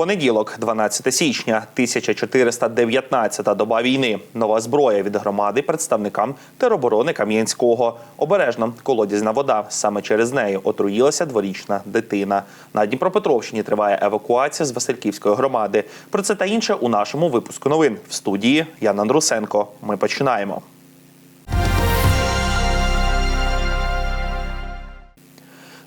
Понеділок, 12 січня, 1419 доба війни. Нова зброя від громади представникам тероборони Кам'янського. Обережно колодязна вода. Саме через неї отруїлася дворічна дитина. На Дніпропетровщині триває евакуація з Васильківської громади. Про це та інше у нашому випуску новин в студії Яна Андрусенко. Ми починаємо.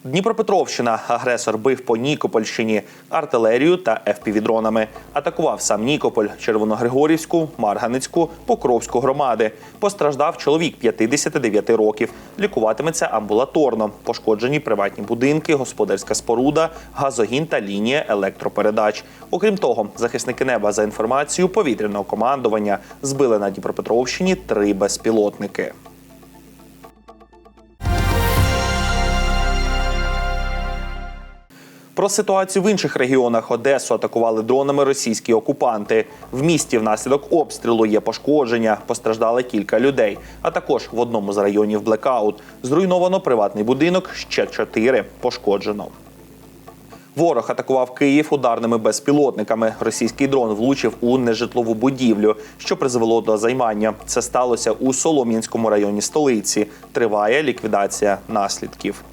Дніпропетровщина. Агресор бив по Нікопольщині артилерію та ФПВ-дронами. Атакував сам Нікополь, Червоногригорівську, Марганицьку, Покровську громади. Постраждав чоловік 59 років. Лікуватиметься амбулаторно. Пошкоджені приватні будинки, господарська споруда, газогін та лінія електропередач. Окрім того, захисники неба за інформацією повітряного командування збили на Дніпропетровщині три безпілотники. Про ситуацію в інших регіонах Одесу атакували дронами російські окупанти. В місті внаслідок обстрілу є пошкодження, постраждали кілька людей. А також в одному з районів блекаут. Зруйновано приватний будинок, ще чотири пошкоджено. Ворог атакував Київ ударними безпілотниками. Російський дрон влучив у нежитлову будівлю, що призвело до займання. Це сталося у Солом'янському районі столиці. Триває ліквідація наслідків.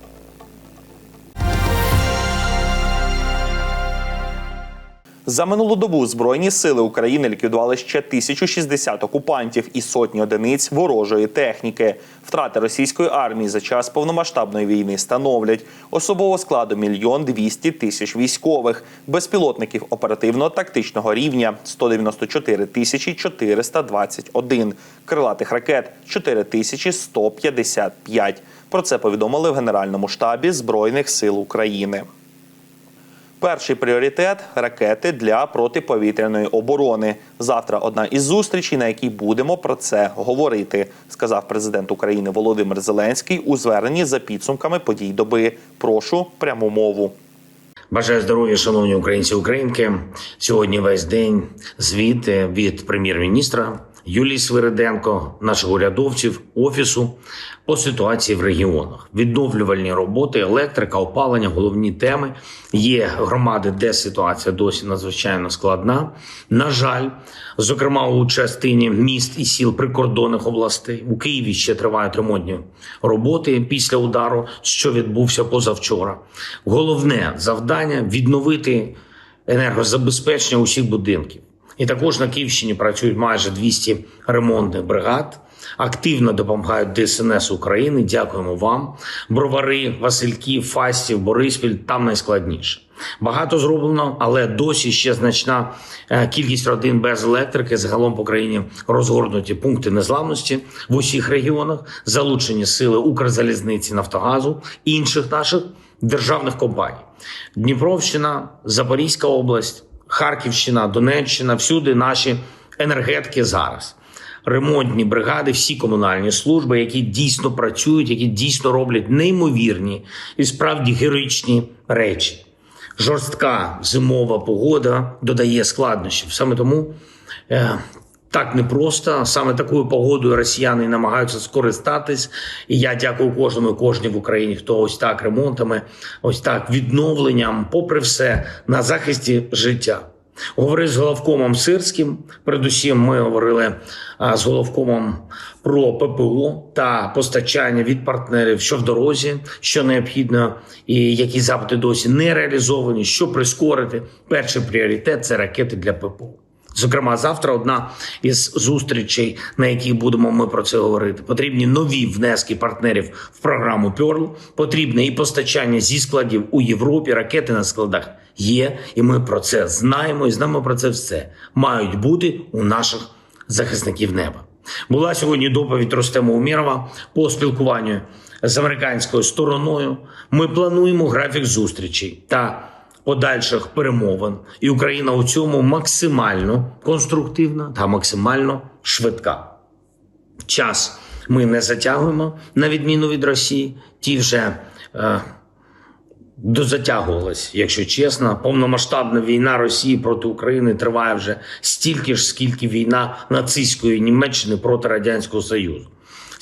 За минулу добу збройні сили України ліквідували ще 1060 окупантів і сотні одиниць ворожої техніки. Втрати російської армії за час повномасштабної війни становлять особового складу мільйон 200 тисяч військових, безпілотників оперативно-тактичного рівня 194 тисячі 421, крилатих ракет 4 тисячі 155. Про це повідомили в Генеральному штабі Збройних сил України. Перший пріоритет ракети для протиповітряної оборони. Завтра одна із зустрічей, на якій будемо про це говорити, сказав президент України Володимир Зеленський у зверненні за підсумками подій доби. Прошу пряму мову. Бажаю здоров'я, шановні українці українки. Сьогодні весь день звіт від прем'єр-міністра Юлії Свириденко, наших урядовців, офісу по ситуації в регіонах. Відновлювальні роботи, електрика, опалення, головні теми. Є громади, де ситуація досі надзвичайно складна. На жаль, зокрема у частині міст і сіл прикордонних областей у Києві ще тривають ремонтні роботи після удару, що відбувся позавчора. Головне завдання відновити енергозабезпечення усіх будинків. І також на Київщині працюють майже 200 ремонтних бригад. Активно допомагають ДСНС України. Дякуємо вам. Бровари, Васильків, Фастів, Бориспіль там найскладніше. Багато зроблено, але досі ще значна е, кількість родин без електрики. Загалом по країні розгорнуті пункти незламності в усіх регіонах, залучені сили Укрзалізниці, Нафтогазу, інших наших державних компаній. Дніпровщина, Запорізька область. Харківщина, Донеччина, всюди наші енергетики зараз. Ремонтні бригади, всі комунальні служби, які дійсно працюють, які дійсно роблять неймовірні і справді героїчні речі. Жорстка зимова погода додає складнощів. Саме тому е, так непросто. Саме такою погодою росіяни намагаються скористатись. І я дякую кожному кожній в Україні, хто ось так ремонтами, ось так відновленням, попри все, на захисті життя. Говорив з головкомом Сирським. Передусім, ми говорили з головкомом про ППО та постачання від партнерів, що в дорозі, що необхідно, і які запити досі не реалізовані, що прискорити. Перший пріоритет це ракети для ППО. Зокрема, завтра одна із зустрічей, на якій будемо ми про це говорити. Потрібні нові внески партнерів в програму Перл. Потрібне і постачання зі складів у Європі. Ракети на складах є, і ми про це знаємо. І знаємо про це все мають бути у наших захисників неба. Була сьогодні доповідь Ростема Умірова по спілкуванню з американською стороною. Ми плануємо графік зустрічей та подальших перемовин, і Україна у цьому максимально конструктивна та максимально швидка. Час ми не затягуємо на відміну від Росії. Ті вже е, дозатягувалась, якщо чесно. Повномасштабна війна Росії проти України триває вже стільки ж, скільки війна нацистської Німеччини проти Радянського Союзу.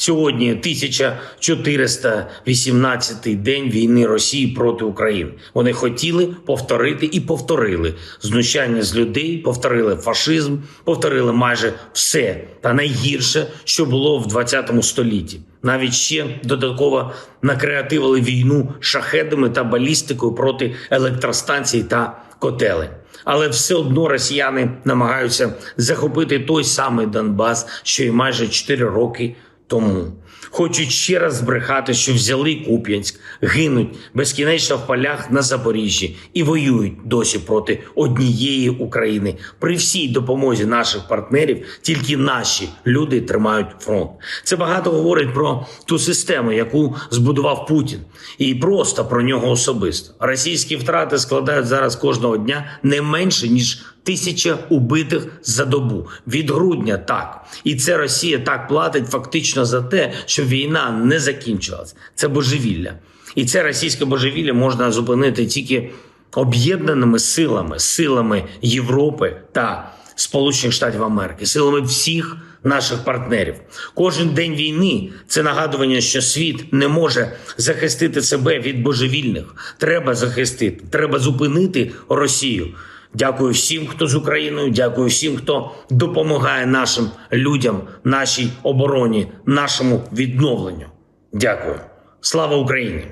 Сьогодні 1418-й день війни Росії проти України. Вони хотіли повторити і повторили знущання з людей, повторили фашизм, повторили майже все та найгірше, що було в 20 столітті. Навіть ще додатково накреативили війну шахедами та балістикою проти електростанцій та котелень. Але все одно росіяни намагаються захопити той самий Донбас, що й майже 4 роки тому. Хочуть ще раз збрехати, що взяли Куп'янськ, гинуть безкінечно в полях на Запоріжжі і воюють досі проти однієї України. При всій допомозі наших партнерів тільки наші люди тримають фронт. Це багато говорить про ту систему, яку збудував Путін, і просто про нього особисто. Російські втрати складають зараз кожного дня не менше ніж тисяча убитих за добу від грудня. Так і це Росія так платить фактично за те, що війна не закінчилась. Це божевілля, і це російське божевілля можна зупинити тільки об'єднаними силами, силами Європи та Сполучених Штатів Америки, силами всіх наших партнерів. Кожен день війни це нагадування, що світ не може захистити себе від божевільних. Треба захистити, треба зупинити Росію. Дякую всім, хто з Україною. Дякую всім, хто допомагає нашим людям, нашій обороні, нашому відновленню. Дякую. Слава Україні!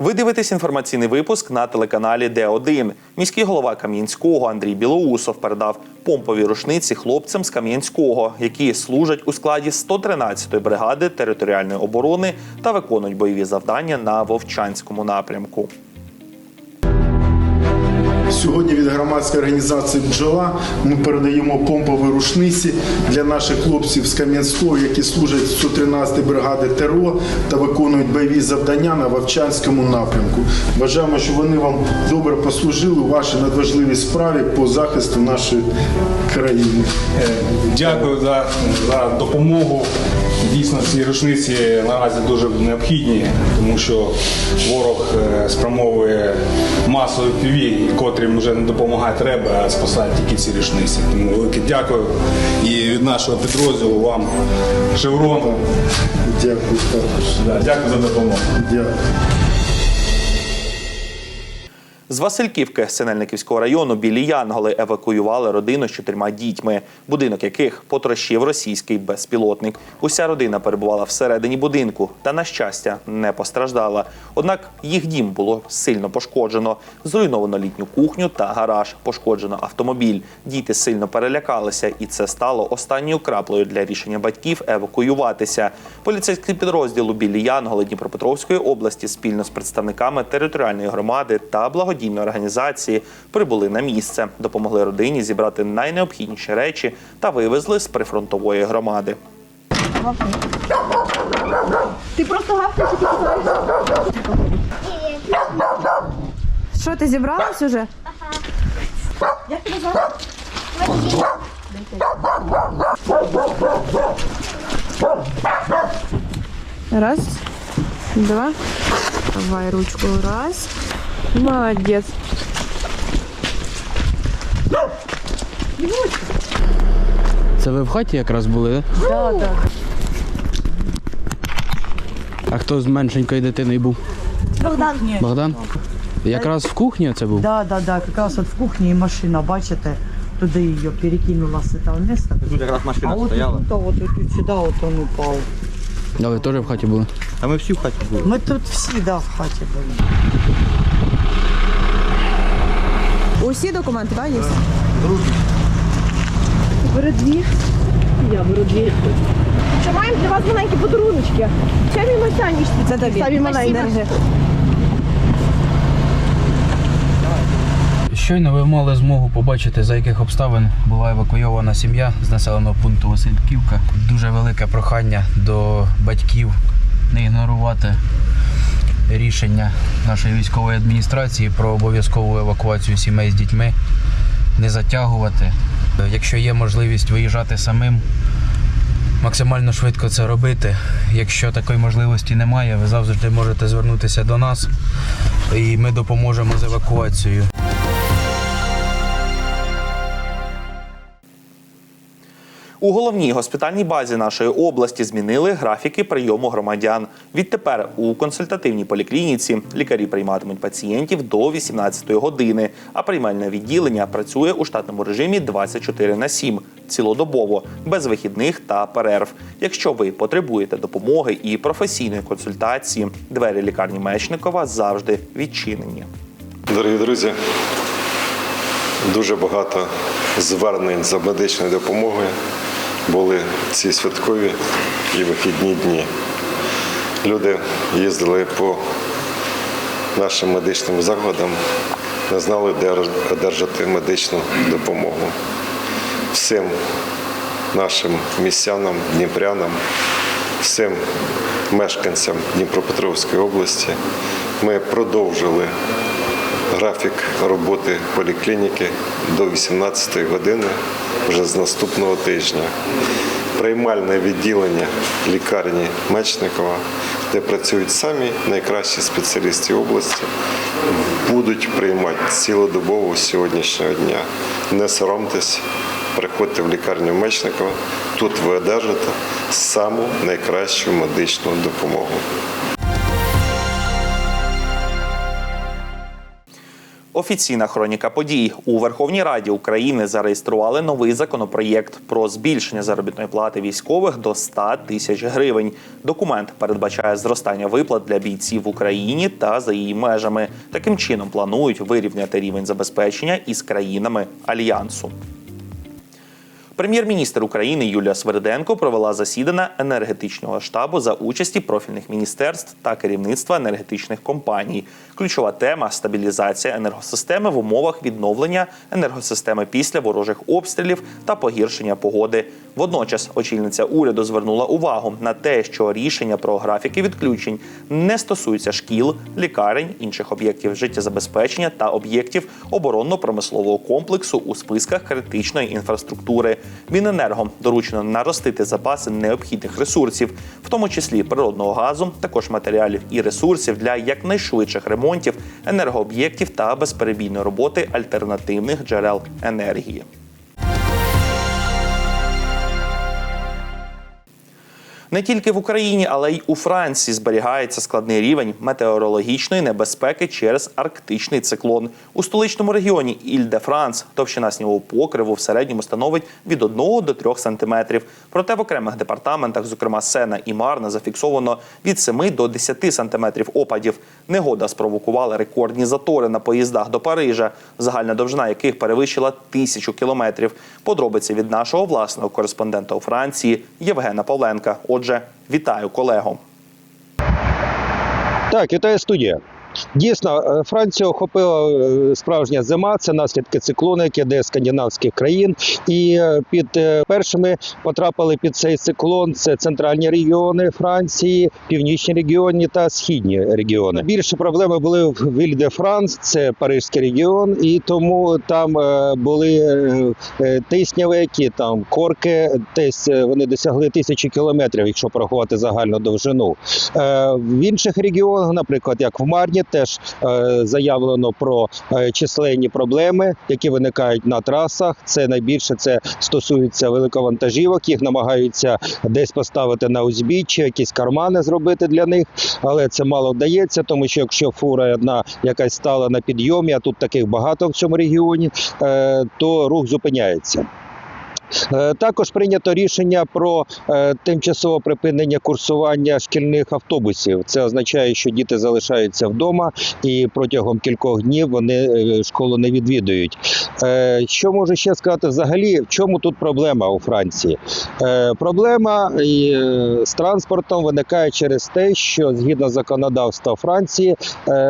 Ви дивитесь інформаційний випуск на телеканалі Д1. Міський голова Кам'янського Андрій Білоусов передав помпові рушниці хлопцям з Кам'янського, які служать у складі 113-ї бригади територіальної оборони та виконують бойові завдання на Вовчанському напрямку. Сьогодні від громадської організації Бджола ми передаємо помпові рушниці для наших хлопців з Кам'янського, які служать 113 бригади ТРО та виконують бойові завдання на Вовчанському напрямку. Бажаємо, щоб вони вам добре послужили у вашій надважливій справі по захисту нашої країни. Е, Дякую за, за допомогу. Дійсно, ці рушниці наразі дуже необхідні, тому що ворог е, спрямовує масові піві, котрим вже не допомагати треба, а спасати тільки ці рушниці. Тому велике дякую. І від нашого підрозділу вам Шеврону. Дякую також. Да, Дякую за допомогу. Дякую. З Васильківки Синельниківського району білі Янголи евакуювали родину з чотирма дітьми, будинок яких потрощив російський безпілотник. Уся родина перебувала всередині будинку та, на щастя, не постраждала. Однак їх дім було сильно пошкоджено. Зруйновано літню кухню та гараж. Пошкоджено автомобіль. Діти сильно перелякалися, і це стало останньою краплею для рішення батьків евакуюватися. Поліцейський підрозділ у білі Янголи Дніпропетровської області спільно з представниками територіальної громади та благодійної організації прибули на місце, допомогли родині зібрати найнеобхідніші речі та вивезли з прифронтової громади. Ти просто гавкаєш і ти Що, ти зібралась уже? Як тебе? Раз, два. Давай ручку. Раз. Молодець. Це ви в хаті якраз були, так? Так, так. А хто з меншенькою дитиною був? Богдан. Богдан? Якраз в кухні це був? Да, да, да, как раз от в кухні і машина, бачите, туди її перекинула з цього місця. Тут якраз машина а от стояла. тут, от, от сюди от он упав. А ви теж в хаті були? А ми всі в хаті були. Ми тут всі, да, в хаті були. Усі документи, так, є? Бери дві. Я беру дві. Що маємо для вас маленькі подаруночки. Самі масянішці. Це тобі. Самі маленькі. Держи. Щойно ви мали змогу побачити, за яких обставин була евакуйована сім'я з населеного пункту Васильківка. Дуже велике прохання до батьків не ігнорувати рішення нашої військової адміністрації про обов'язкову евакуацію сімей з дітьми, не затягувати. Якщо є можливість виїжджати самим, максимально швидко це робити. Якщо такої можливості немає, ви завжди можете звернутися до нас і ми допоможемо з евакуацією. У головній госпітальній базі нашої області змінили графіки прийому громадян. Відтепер у консультативній поліклініці лікарі прийматимуть пацієнтів до 18 години, а приймальне відділення працює у штатному режимі 24 на 7, цілодобово, без вихідних та перерв. Якщо ви потребуєте допомоги і професійної консультації, двері лікарні Мечникова завжди відчинені. Дорогі друзі, дуже багато звернень за медичною допомогою були ці святкові і вихідні дні. Люди їздили по нашим медичним закладам, не знали, де одержати медичну допомогу. Всім нашим містянам, дніпрянам, всім мешканцям Дніпропетровської області ми продовжили графік роботи поліклініки до 18 години вже з наступного тижня. Приймальне відділення лікарні Мечникова, де працюють самі найкращі спеціалісти області, будуть приймати цілодобово сьогоднішнього дня. Не соромтесь, приходьте в лікарню Мечникова, тут ви одержите саму найкращу медичну допомогу. Офіційна хроніка подій у Верховній Раді України зареєстрували новий законопроєкт про збільшення заробітної плати військових до 100 тисяч гривень. Документ передбачає зростання виплат для бійців в Україні та за її межами. Таким чином планують вирівняти рівень забезпечення із країнами альянсу. Прем'єр-міністр України Юлія Сверденко провела засідання енергетичного штабу за участі профільних міністерств та керівництва енергетичних компаній. Ключова тема стабілізація енергосистеми в умовах відновлення енергосистеми після ворожих обстрілів та погіршення погоди. Водночас очільниця уряду звернула увагу на те, що рішення про графіки відключень не стосуються шкіл, лікарень, інших об'єктів життєзабезпечення та об'єктів оборонно-промислового комплексу у списках критичної інфраструктури. Міненерго доручено наростити запаси необхідних ресурсів, в тому числі природного газу, також матеріалів і ресурсів для якнайшвидших ремонтів енергооб'єктів та безперебійної роботи альтернативних джерел енергії. Не тільки в Україні, але й у Франції зберігається складний рівень метеорологічної небезпеки через арктичний циклон. У столичному регіоні Іль-де-Франс товщина снігового покриву в середньому становить від 1 до 3 сантиметрів. Проте в окремих департаментах, зокрема Сена і Марна, зафіксовано від 7 до 10 сантиметрів опадів. Негода спровокувала рекордні затори на поїздах до Парижа, загальна довжина яких перевищила тисячу кілометрів. Подробиці від нашого власного кореспондента у Франції Євгена Павленка. Отже, вітаю колего. Так, вітаю студія. Дійсно, е, Францію охопила е, справжня зима. Це наслідки циклону, який йде з скандинавських країн. І е, під першими потрапили під цей циклон це центральні регіони Франції, північні регіони та східні регіони. Більше проблеми були в Вільде Франс, це Паризький регіон, і тому там були тиснявики, там корки, десь вони досягли тисячі кілометрів, якщо порахувати загальну довжину. В інших регіонах, наприклад, як в Марні, теж е, заявлено про е, численні проблеми, які виникають на трасах. Це найбільше це стосується великовантажівок. Їх намагаються десь поставити на узбіччя, якісь кармани зробити для них, але це мало вдається, тому що якщо фура одна якась стала на підйомі, а тут таких багато в цьому регіоні, е, то рух зупиняється. Е, Також прийнято рішення про е, тимчасове припинення курсування шкільних автобусів. Це означає, що діти залишаються вдома і протягом кількох днів вони е, школу не відвідують. Що можу ще сказати взагалі? В чому тут проблема у Франції? Проблема з транспортом виникає через те, що згідно законодавства Франції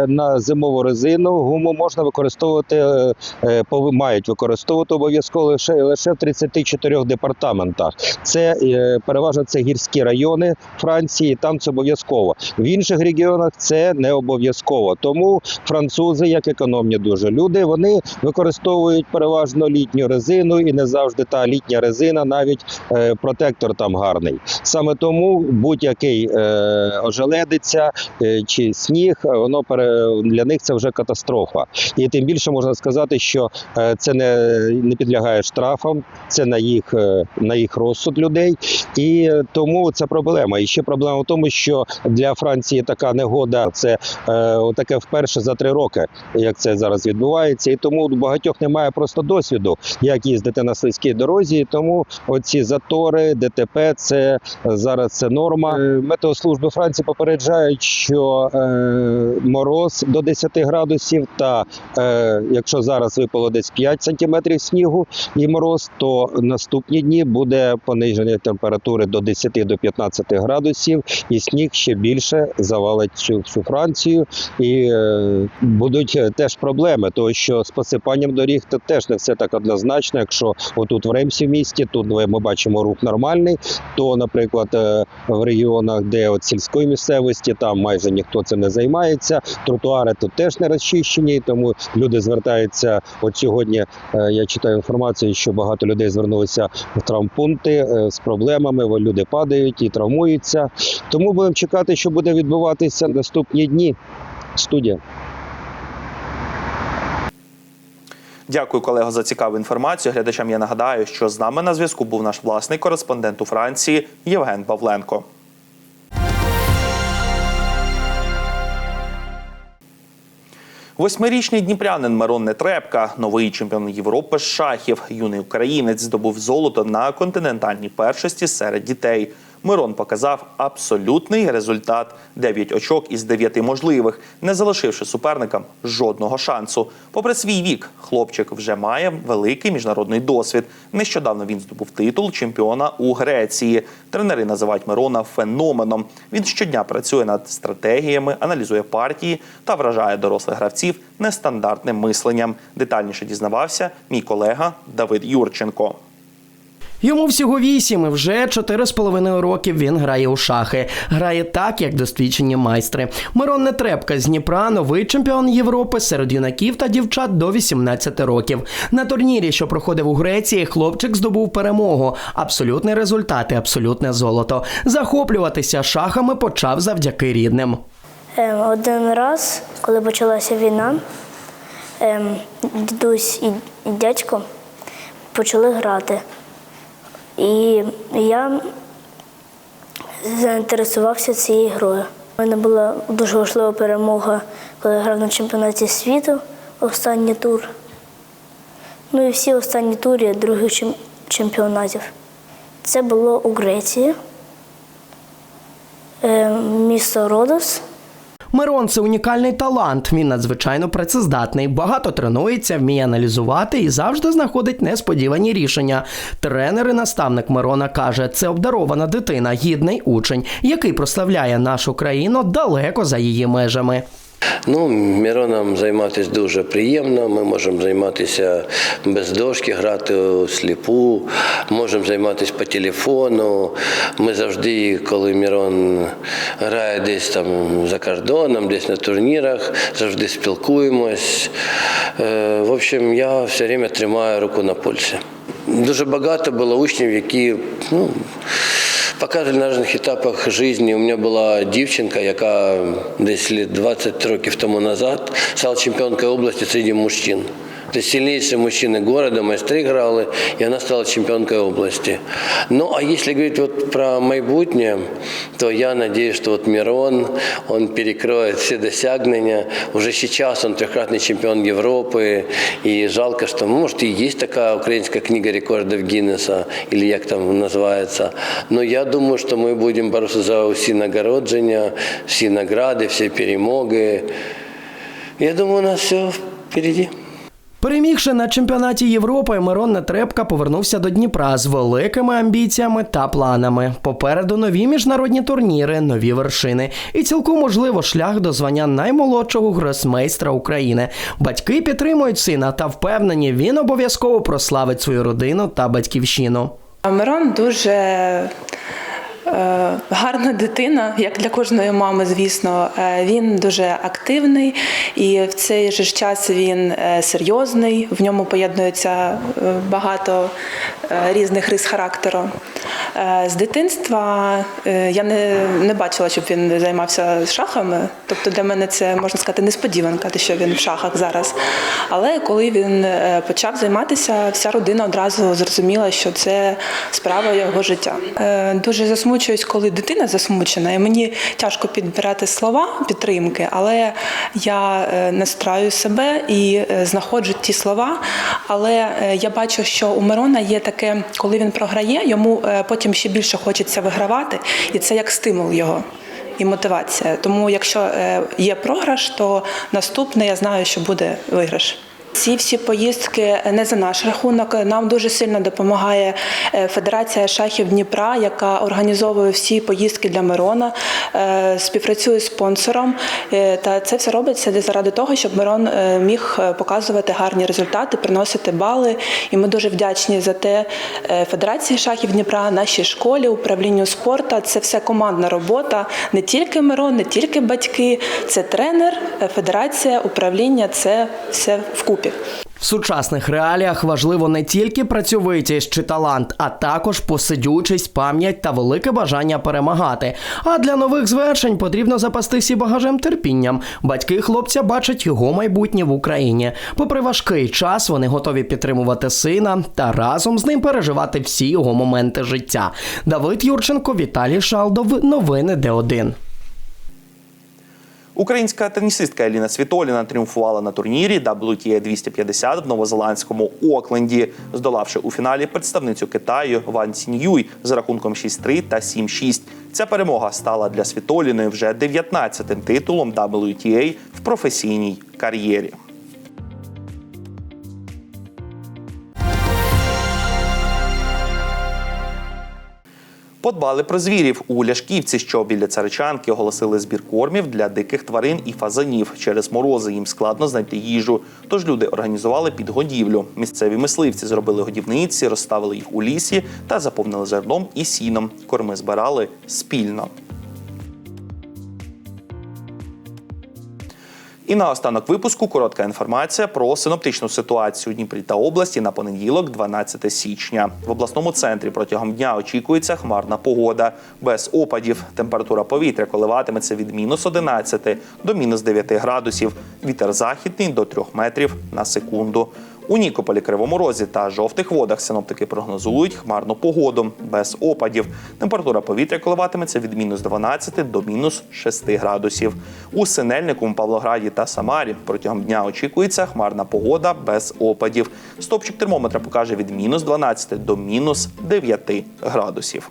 на зимову резину гуму можна використовувати, мають використовувати обов'язково лише в 34 департаментах. Це е, переважно це гірські райони Франції, там це обов'язково. В інших регіонах це не обов'язково. Тому французи, як економні дуже люди, вони використовують переважно літню резину, і не завжди та літня резина, навіть е, протектор там гарний. Саме тому будь-який е, ожеледиця е, чи сніг, воно пере, для них це вже катастрофа. І тим більше можна сказати, що це не, не підлягає штрафам, це на їх е, на їх розсуд людей, і е, тому це проблема. І ще проблема в тому, що для Франції така негода це е, таке вперше за три роки, як це зараз відбувається. І тому у багатьох немає просто досвіду, як їздити на слизькій дорозі. І тому оці затори, ДТП, це зараз це норма. Е, Метеослужби Франції попереджають, що е, мороз до 10 градусів, та е, якщо зараз випало десь 5 сантиметрів снігу і мороз, то наступні дні буде пониження температури до 10 до 15 градусів, і сніг ще більше завалить всю, всю Францію. І е, будуть е, теж проблеми, тому що з посипанням доріг то теж не все так однозначно. Якщо отут в Ремсі в місті, тут ми бачимо рух нормальний, то, наприклад, е, в регіонах, де от сільської місцевості, там майже ніхто цим не займається. Тротуари тут теж не розчищені, тому люди звертаються. От сьогодні я читаю інформацію, що багато людей звернулися в травмпункти е, з проблемами. Люди падають і травмуються. Тому будемо чекати, що буде відбуватися наступні дні. Студія. Дякую, колего, за цікаву інформацію. Глядачам я нагадаю, що з нами на зв'язку був наш власний кореспондент у Франції Євген Павленко. Восьмирічний дніпрянин Мирон Нетребка, новий чемпіон Європи з шахів, юний українець здобув золото на континентальній першості серед дітей. Мирон показав абсолютний результат 9 очок із 9 можливих, не залишивши суперникам жодного шансу. Попри свій вік, хлопчик вже має великий міжнародний досвід. Нещодавно він здобув титул чемпіона у Греції. Тренери називають Мирона феноменом. Він щодня працює над стратегіями, аналізує партії та вражає дорослих гравців нестандартним мисленням. Детальніше дізнавався мій колега Давид Юрченко. Йому всього вісім. і Вже чотири з половиною років він грає у шахи. Грає так, як досвідчені майстри. Мирон Нетребка з Дніпра, новий чемпіон Європи серед юнаків та дівчат до 18 років. На турнірі, що проходив у Греції, хлопчик здобув перемогу. Абсолютний результат і абсолютне золото. Захоплюватися шахами почав завдяки рідним. Ем, Один раз, коли почалася війна, ем, дідусь і дядько почали грати. І я заінтересувався цією грою. У мене була дуже важлива перемога, коли я грав на чемпіонаті світу останній тур. Ну і всі останні турі других чемпіонатів. Це було у Греції, ем, місто Родос. Мирон це унікальний талант. Він надзвичайно працездатний, багато тренується, вміє аналізувати і завжди знаходить несподівані рішення. Тренер і наставник Мирона каже, це обдарована дитина, гідний учень, який прославляє нашу країну далеко за її межами. Ну, Міроном займатися дуже приємно. Ми можемо займатися без дошки, грати у сліпу, можемо займатися по телефону. Ми завжди, коли Мірон грає десь там за кордоном, десь на турнірах, завжди спілкуємось. Е, В общем, я все время тримаю руку на пульсі. Дуже багато було учнів, які ну, показували на разных етапах життя. У мене була дівчинка, яка десь лет 20 років тому назад стала чемпіонкою області серед мужчин. Це сильнейшие мужчины города, майстри грали, и она стала чемпионкой области. Ну, а если говорить вот про майбутнє, то я надеюсь, что вот Мирон, он перекроет все досягнення. Уже сейчас он трехкратный чемпион Европы, и жалко, что, может, и есть такая украинская книга рекордов Гиннеса, или як там называется. Но я думаю, что мы будем бороться за всі нагородження, всі награди, всі перемоги. Я думаю, у нас все впереди. Перемігши на чемпіонаті Європи, Мирон Нетребка повернувся до Дніпра з великими амбіціями та планами. Попереду нові міжнародні турніри, нові вершини і цілком можливо шлях до звання наймолодшого гросмейстра України. Батьки підтримують сина та впевнені, він обов'язково прославить свою родину та батьківщину. Мирон дуже Гарна дитина, як для кожної мами, звісно. Е, Він дуже активний і в цей же час він е, серйозний. В ньому поєднується е, багато е, різних рис характеру. Е, З дитинства е, я не, не бачила, щоб він займався шахами. Тобто для мене це можна сказати несподіванка, те, що він в шахах зараз. Але коли він е, почав займатися, вся родина одразу зрозуміла, що це справа його життя. Е, Дуже засмучуюсь, коли дитина засмучена, і мені тяжко підбирати слова підтримки, але я е, настраю себе і е, знаходжу ті слова. Але е, я бачу, що у Мирона є таке, коли він програє, йому потім ще більше хочеться вигравати, і це як стимул його. І мотивація. Тому, якщо є програш, то наступне я знаю, що буде виграш. Ці всі поїздки не за наш рахунок. Нам дуже сильно допомагає е, Федерація шахів Дніпра, яка організовує всі поїздки для Мирона, е, співпрацює з спонсором. Е, Та це все робиться заради того, щоб Мирон міг показувати гарні результати, приносити бали. І ми дуже вдячні за те Федерації шахів Дніпра, нашій школі, управлінню спорту. Це все командна робота. Не тільки Мирон, не тільки батьки, це тренер, федерація, управління. Це все вкупі. В сучасних реаліях важливо не тільки працьовитість чи талант, а також посидючість, пам'ять та велике бажання перемагати. А для нових звершень потрібно запастися багажем терпінням. Батьки хлопця бачать його майбутнє в Україні. Попри важкий час, вони готові підтримувати сина та разом з ним переживати всі його моменти життя. Давид Юрченко, Віталій Шалдов. Новини Д1. Українська тенісистка Еліна Світоліна тріумфувала на турнірі WTA 250 в новозеландському Окленді, здолавши у фіналі представницю Китаю Ван Сіньюй з рахунком 6-3 та 7-6. Ця перемога стала для Світоліної вже 19-тим титулом WTA в професійній кар'єрі. Подбали про звірів у Ляшківці, що біля царичанки оголосили збір кормів для диких тварин і фазанів. Через морози їм складно знайти їжу. Тож люди організували підгодівлю. Місцеві мисливці зробили годівниці, розставили їх у лісі та заповнили зерном і сіном. Корми збирали спільно. І на останок випуску коротка інформація про синоптичну ситуацію у Дніпрі та області на понеділок, 12 січня. В обласному центрі протягом дня очікується хмарна погода без опадів. Температура повітря коливатиметься від мінус 11 до мінус 9 градусів. Вітер західний до 3 метрів на секунду. У Нікополі, Кривому Розі та жовтих водах синоптики прогнозують хмарну погоду без опадів. Температура повітря коливатиметься від мінус 12 до мінус 6 градусів. У Синельнику, Павлограді та Самарі протягом дня очікується хмарна погода без опадів. Стопчик термометра покаже від мінус 12 до мінус 9 градусів.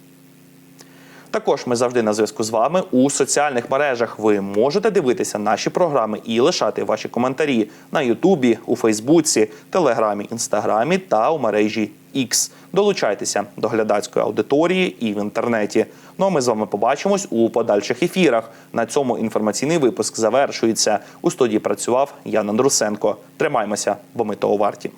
Також ми завжди на зв'язку з вами у соціальних мережах. Ви можете дивитися наші програми і лишати ваші коментарі на Ютубі, у Фейсбуці, Телеграмі, Інстаграмі та у мережі X. Долучайтеся до глядацької аудиторії і в інтернеті. Ну а ми з вами побачимось у подальших ефірах. На цьому інформаційний випуск завершується. У студії працював Ян Андрусенко. Тримаймося, бо ми того варті.